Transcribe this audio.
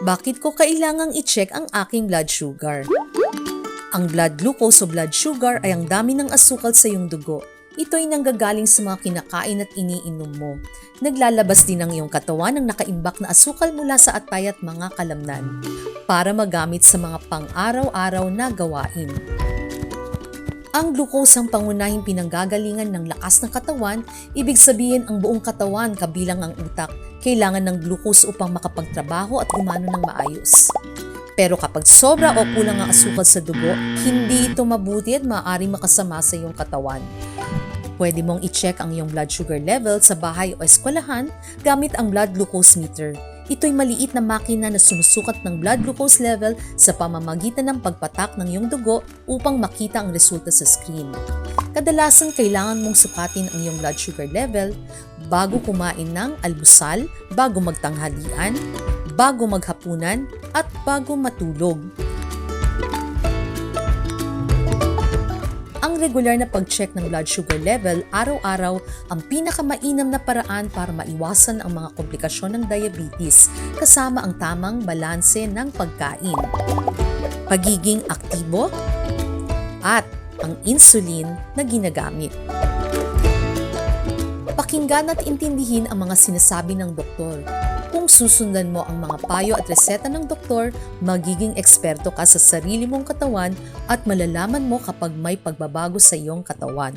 Bakit ko kailangang i-check ang aking blood sugar? Ang blood glucose o blood sugar ay ang dami ng asukal sa iyong dugo. Ito ay nanggagaling sa mga kinakain at iniinom mo. Naglalabas din ang iyong katawan ng nakaimbak na asukal mula sa atay at mga kalamnan para magamit sa mga pang-araw-araw na gawain. Ang glucose ang pangunahing pinanggagalingan ng lakas ng katawan, ibig sabihin ang buong katawan kabilang ang utak, kailangan ng glucose upang makapagtrabaho at gumano ng maayos. Pero kapag sobra o kulang ang asukal sa dugo, hindi ito mabuti at maaaring makasama sa iyong katawan. Pwede mong i-check ang iyong blood sugar level sa bahay o eskwelahan gamit ang blood glucose meter. Ito'y maliit na makina na sumusukat ng blood glucose level sa pamamagitan ng pagpatak ng iyong dugo upang makita ang resulta sa screen. Kadalasan kailangan mong sukatin ang iyong blood sugar level bago kumain ng almusal, bago magtanghalian, bago maghapunan, at bago matulog. Regular na pag-check ng blood sugar level araw-araw ang pinakamainam na paraan para maiwasan ang mga komplikasyon ng diabetes kasama ang tamang balanse ng pagkain. Pagiging aktibo at ang insulin na ginagamit. Pakinggan at intindihin ang mga sinasabi ng doktor. Kung susundan mo ang mga payo at reseta ng doktor, magiging eksperto ka sa sarili mong katawan at malalaman mo kapag may pagbabago sa iyong katawan.